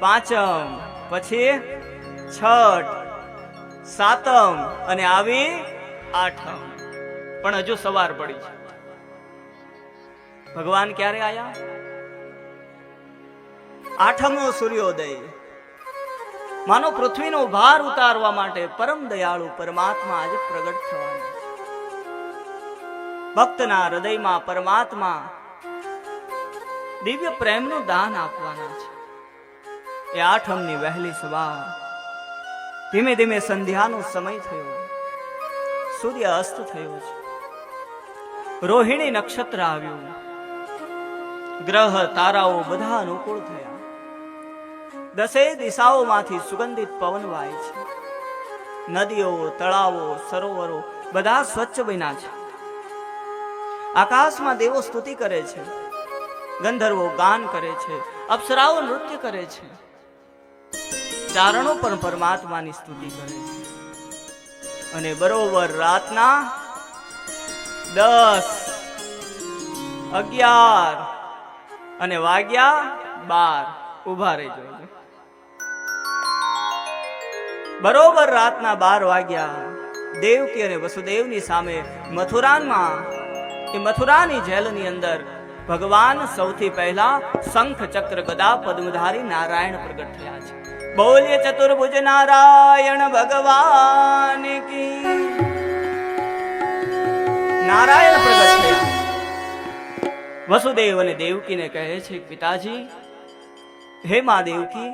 પાંચમ, પછી છઠ, સાતમ અને આવી આઠમ. પણ હજુ સવાર પડી છે. ભગવાન ક્યારે આયા? આઠમનો સૂર્યોદય. માનો પૃથ્વીનો ભાર ઉતારવા માટે પરમ દયાળુ પરમાત્મા આજે પ્રગટ થવાના ભક્તના હૃદયમાં પરમાત્મા દિવ્ય પ્રેમનું દાન આપવાના છે. એ આઠમની વહેલી સવાર ધીમે ધીમે સંધ્યાનો સમય થયો. સૂર્ય અસ્ત થયો છે. રોહિણી નક્ષત્ર આવ્યું. ગ્રહ તારાઓ બધા અનુકૂળ થયા. દસે દિશાઓમાંથી સુગંધિત પવન વાય છે. નદીઓ, તળાવો, સરોવરો બધા સ્વચ્છ બન્યા છે. આકાશમાં દેવો સ્તુતિ કરે છે. ગંધર્વો ગાન કરે છે. અપ્સરાઓ નૃત્ય કરે છે. ચારણો પણ પરમાત્માની સ્તુતિ કરે છે. અને બરોબર રાતના દસ, અગિયાર અને વાગ્યા બાર ઊભા રહેજો બરોબર રાતના બાર વાગ્યા દેવકી અને વસુદેવની સામે મથુરાનમાં એ મથુરાની જેલની અંદર ભગવાન સૌથી પહેલા શંખ ચક્ર ગદા પદ્મધારી નારાયણ પ્રગટ થયા છે. બોલીએ ચતુર્ભુજ નારાયણ ભગવાન કી. નારાયણ પ્રગટ થયા. વસુદેવ અને દેવકીને કહે છે, પિતાજી, હે મા દેવકી,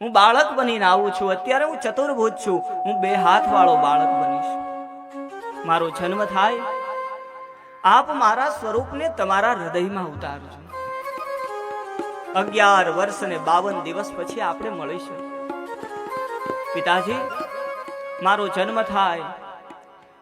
હું બાળક બનીને આવું છું. અત્યારે હું ચતુર્ભુજ છું. હું બે હાથ વાળો બાળક બનીશ. મારો જન્મ થાય આપ મારા સ્વરૂપને તમારા હૃદયમાં ઉતારજો અગિયાર વર્ષ ને બાવન દિવસ પછી આપણે મળીશું. પિતાજી, મારો જન્મ થાય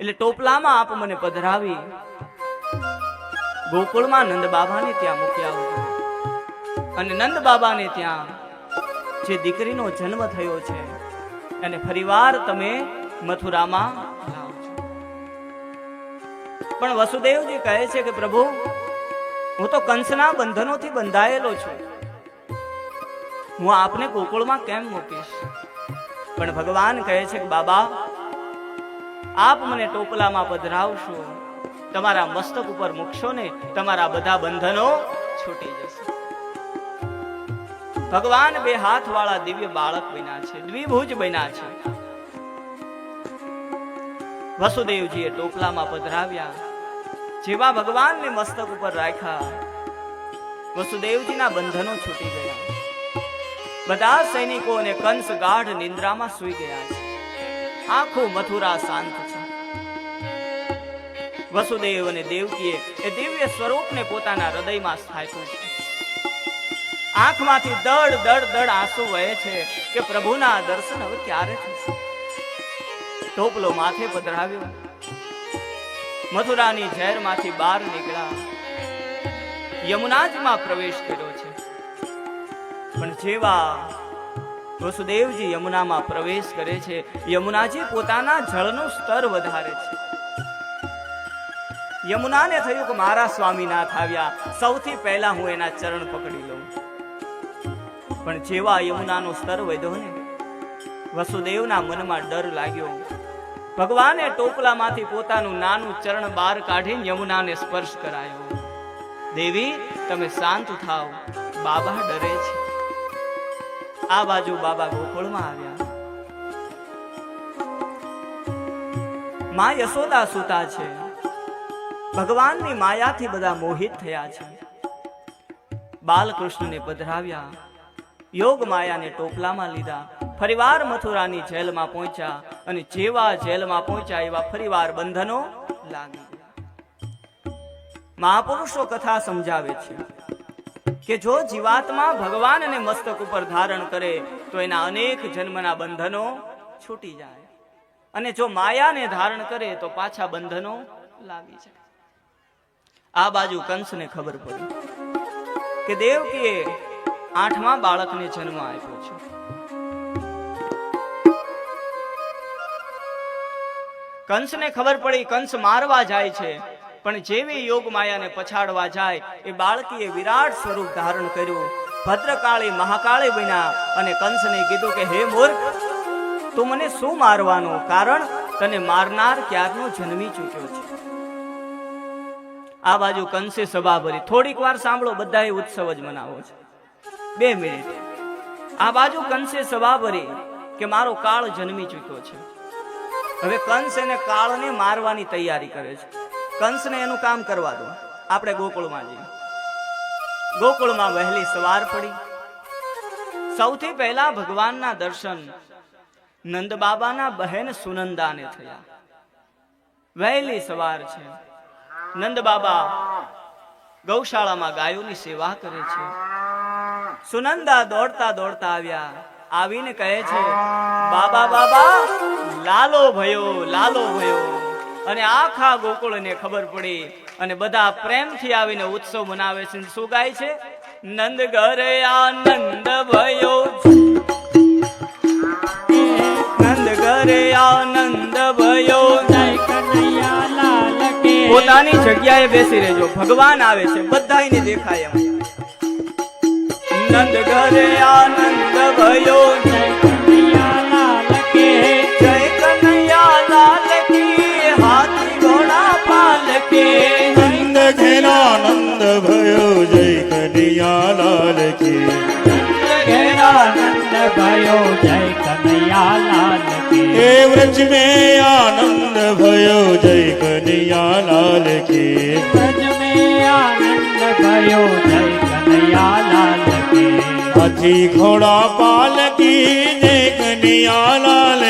એટલે ટોપલામાં આપ મને પધરાવી ગોકુળમાં નંદ બાબાને ત્યાં મૂકી આવજો અને નંદ બાબાને ત્યાં જે દીકરીનો જન્મ થયો છે અને ફરીવાર તમે મથુરામાં પણ વસુદેવજી કહે છે કે પ્રભુ, હું તો કંસના બંધનોથી બંધાયેલો છું. હું આપને ગોકુળમાં કેમ મૂકીશ? પણ ભગવાન કહે છે કે બાબા, આપ મને ટોપલામાં પધરાવશો, તમારા મસ્તક ઉપર મૂકશો ને તમારા બધા બંધનો છૂટી જશે. ભગવાન બે હાથ વાળા દિવ્ય બાળક બન્યા છે, દ્વિભુજ બન્યા છે. વસુદેવજીએ ટોપલામાં પધરાવ્યા. જેવા ભગવાનને મસ્તક ઉપર રાખ્યા, વસુદેવજીના બંધનો છૂટી ગયા. બધા સૈનિકો અને કંસ ગાઢ નિંદ્રામાં સૂઈ ગયા છે. આખું મથુરા શાંત છે. વસુદેવ અને દેવકીએ એ દિવ્ય સ્વરૂપને પોતાના હૃદયમાં સ્થાપ્યું છે. આંખમાંથી દડ દડ દડ આંસુ વહે છે કે પ્રભુના દર્શન હવે ક્યારે થશે? ટોપલો માથે પધરાવ્યો. મથુરાની ઝેરમાંથી બહાર નીકળ્યા. યમુનાજીમાં પ્રવેશ કર્યો છે. પણ જેવા વસુદેવજી યમુનામાં પ્રવેશ કરે છે, યમુનાજી પોતાના જળનું સ્તર વધારે છે. યમુનાને થયું કે મારા સ્વામીનાથ આવ્યા. સૌથી પહેલા હું એના ચરણ પકડી લઉં. પણ જેવા યમુનાનું સ્તર વધ્યો ને, વસુદેવના મનમાં ડર લાગ્યો. ભગવાને ટોપલામાંથી પોતાનું નાનું ચરણ બહાર કાઢી યમુનાને સ્પર્શ કરાયો. દેવી, તમે શાંત થાવ બાબા ડરે છે. આ બાજુ બાબા ગોકુળમાં આવ્યા. મા યશોદા સુતા છે. ભગવાનની માયાથી બધા મોહિત થયા છે. બાલકૃષ્ણને પધરાવ્યા. યોગ માયાને ટોપલામાં લીધા. ફરીવાર મથુરાની જેલમાં પહોંચ્યા અને જેવા જેલમાં પહોંચ્યા એવા ફરીવાર બંધનો લાગી મહાપુરુષો કથા સમજાવે છે કે જો જીવાત્મા ભગવાન અને મસ્તક ઉપર ધારણ કરે તો એના અનેક જન્મના બંધનો છૂટી જાય અને જો માયાને ધારણ કરે તો પાછા બંધનો લાગી જાય. આ બાજુ કંસને ખબર પડી કે દેવકીએ આઠમા બાળકને જન્મ આપ્યો છે. કંસને ખબર પડી, કંસ મારવા જાય છે. પણ જેવી યોગ માયાને પછાડવા જાય, એ બાળકીએ વિરાટ સ્વરૂપ ધારણ કર્યું. ભદ્રકાળી, મહાકાળી બન્યા અને કંસને કીધું કે, હે મૂર્ખ, તું મને શું મારવાનું? કારણ તને મારનાર ક્યારનો જન્મી ચૂક્યો છે. આ બાજુ કંસે સભા ભરી. થોડીક વાર સાંભળો, બધાએ ઉત્સવ જ મનાવો છે. બે મિનિટ. આ બાજુ કંસે સભા ભરી કે, મારો કાળ જન્મી ચૂક્યો છે. હવે કંસ એને કાળને મારવાની તૈયારી કરે છે. કંસને એનું કામ કરવા દો. આપણે ગોકુળમાં જઈએ. ગોકુળમાં વહેલી સવાર પડી. સૌથી પહેલા ભગવાનના દર્શન નંદ બાબાના બહેન સુનંદાને થયા. વહેલી સવાર છે. નંદ બાબા ગૌશાળામાં ગાયોની સેવા કરે છે. સુનંદા દોડતા દોડતા આવ્યા. આવીને કહે છે, બાબા બાબા, લાલો ભયો લાલો ભયો. અને આખા ગોકુળને ખબર પડી અને બધા પ્રેમથી આવીને ઉત્સવ મનાવે છે. શું ગાય છે? નંદ ઘરે આનંદ ભયો. નંદ ઘરે આનંદ ભયો પોતાની જગ્યાએ બેસી રહેજો. ભગવાન આવે છે. બધાયને દેખાય એમ. આનંદ ઘરે આનંદ ભયો જય કનૈયા લાલ કી હાથી ઘોડા પાલકે નંદ ઘેર આનંદ ભયો જય કનૈયા લાલ કી ઘેર આનંદ ભયો જય કનૈયા લાલ કી હે વ્રજ મે આનંદ ભયો જય કનૈયા લાલ કી વ્રજ મે આનંદ ભયો જય કનૈયા લાલ હાથી ઘોડા પાલકી જય કનૈયા લાલ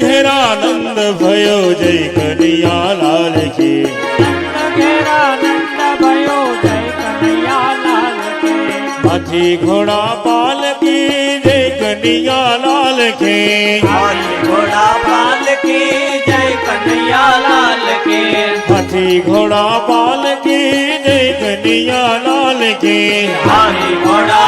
ઘેરાનંદ ભયો જય કનૈયા લાલ કી હાથી ઘોડા પાલકી જય કનૈયા લાલ કે હાથી ઘોડા પાલકી જય કનૈયા લાલ કે હાથી ઘોડા પાલકી જય કનૈયા લાલ કે ઘોડા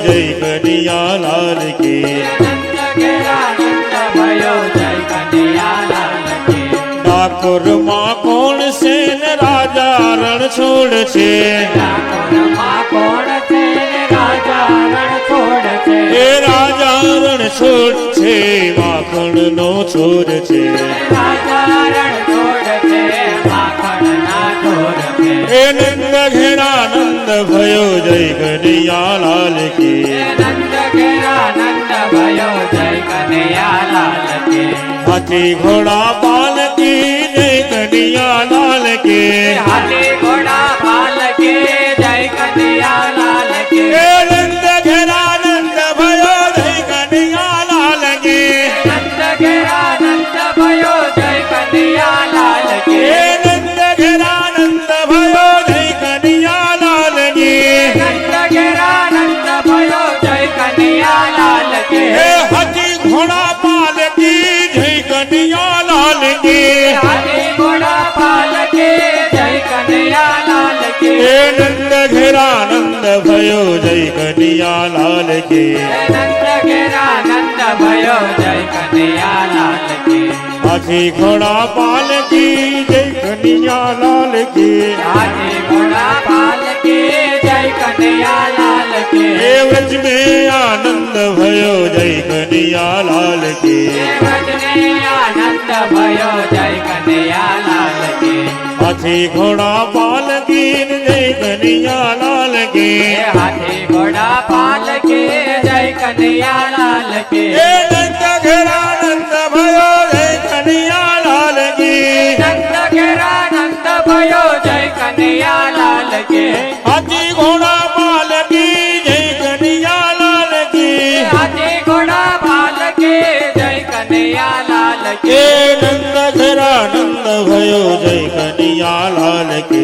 જય કનૈયા લાલ કી ઠાકોરમાં કોણ છે ને રાજા રણ છોડ છે એ રાજા રણ છોડ છે માખણ નો છોડ છે રાજા હાથી ઘોડા કી આનંદ ભયો જય કનૈયા લાલ કી હાથી ઘોડા પાલ કી જય કનૈયા લાલ કી હાથી ઘોડા પાલ જય કનૈયા લાલ કી હે વ્રજ મે આનંદ ભયો, જય કનૈયા લાલ કી વ્રજ મે આનંદ ભયો જય કનૈયા લાલ કી હાથી ઘોડા પાલ જય કનૈયા લાલ કી લાલ કે નંદ ઘરા નંદ ભયો જય કનૈયા લાલ કે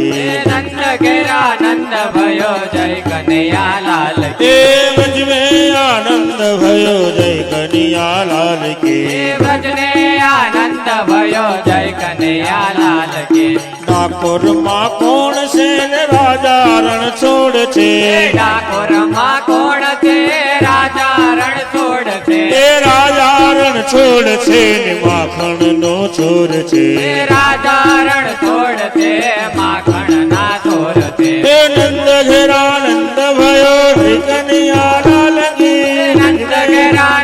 નંદ ઘેરા નંદ ભયો જય કનૈયા લાલ કે મજમે આનંદ ભયો જય કનૈયા લાલ કે વ્રજને આનંદ ભયો જય કનૈયા લાલ કે. ડાકોરમાં કોણ છે રાજા રણ છોડ છે? ડાકોરમાં કોણ છે? રાજા રણ છોડ છે. છોડ છે ને માખણ નો છોર છે. રાજા રણ છોડ છે માખણ ના છોર છે. એ નંદ ભયો કનૈયા લાલ નંદ ઘેરા